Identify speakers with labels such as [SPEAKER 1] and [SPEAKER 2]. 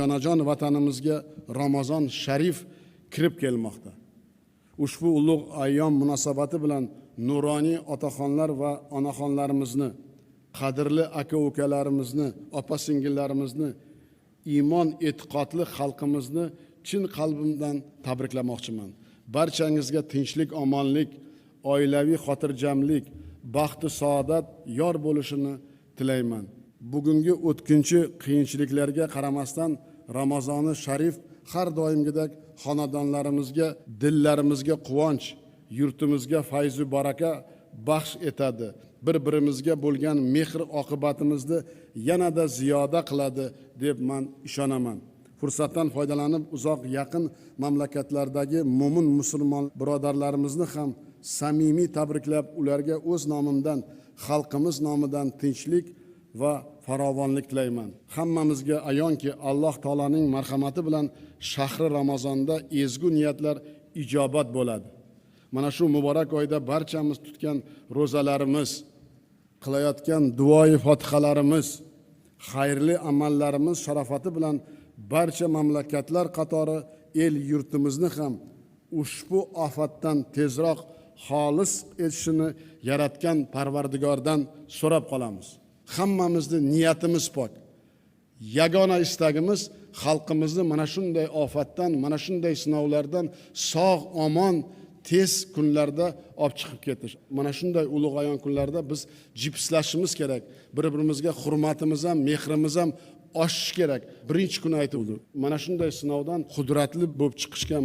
[SPEAKER 1] jonajon vatanimizga ramazon sharif kirib kelmoqda. Ushbu ulug' ayyom munosabati bilan nuroniy otaxonlar va onaxonlarimizni qadrli aka ukalarimizni opa singillarimizni iymon e'tiqodli xalqimizni chin qalbimdan tabriklamoqchiman. Barchangizga tinchlik omonlik oilaviy xotirjamlik baxtu saodat yor bo'lishini tilayman. Bugungi o'tkinchi qiyinchiliklarga qaramasdan ramazoni sharif har doimgidek xonadonlarimizga dillarimizga quvonch yurtimizga fayzu baraka baxsh etadi. Bir birimizga bo'lgan mehr oqibatimizni yanada ziyoda qiladi deb man ishonaman. Fursatdan foydalanib uzoq yaqin mamlakatlardagi mo'min musulmon birodarlarimizni ham samimiy tabriklab ularga o'z nomimdan xalqimiz nomidan tinchlik va farovonlik tilayman. Hammamizga ayonki alloh taoloning marhamati bilan shahri ramazonda ezgu niyatlar ijobat bo'ladi. Mana shu muborak oyda barchamiz tutgan ro'zalarimiz qilayotgan duoyi fotihalarimiz xayrli amallarimiz sharofati bilan barcha mamlakatlar qatori el yurtimizni ham ushbu ofatdan tezroq xolis etishini yaratgan parvardigordan so'rab qolamiz. Hammamizni niyatimiz pok yagona istagimiz xalqimizni mana shunday ofatdan mana shunday sinovlardan sog' omon tez kunlarda olib chiqib ketish. Mana shunday ulug' biz jipslashimiz kerak. Bir birimizga hurmatimiz ham mehrimiz ham oshishi kerak. Birinchi kuni aytuvdi mana shunday sinovdan qudratli bo'lib chiqishga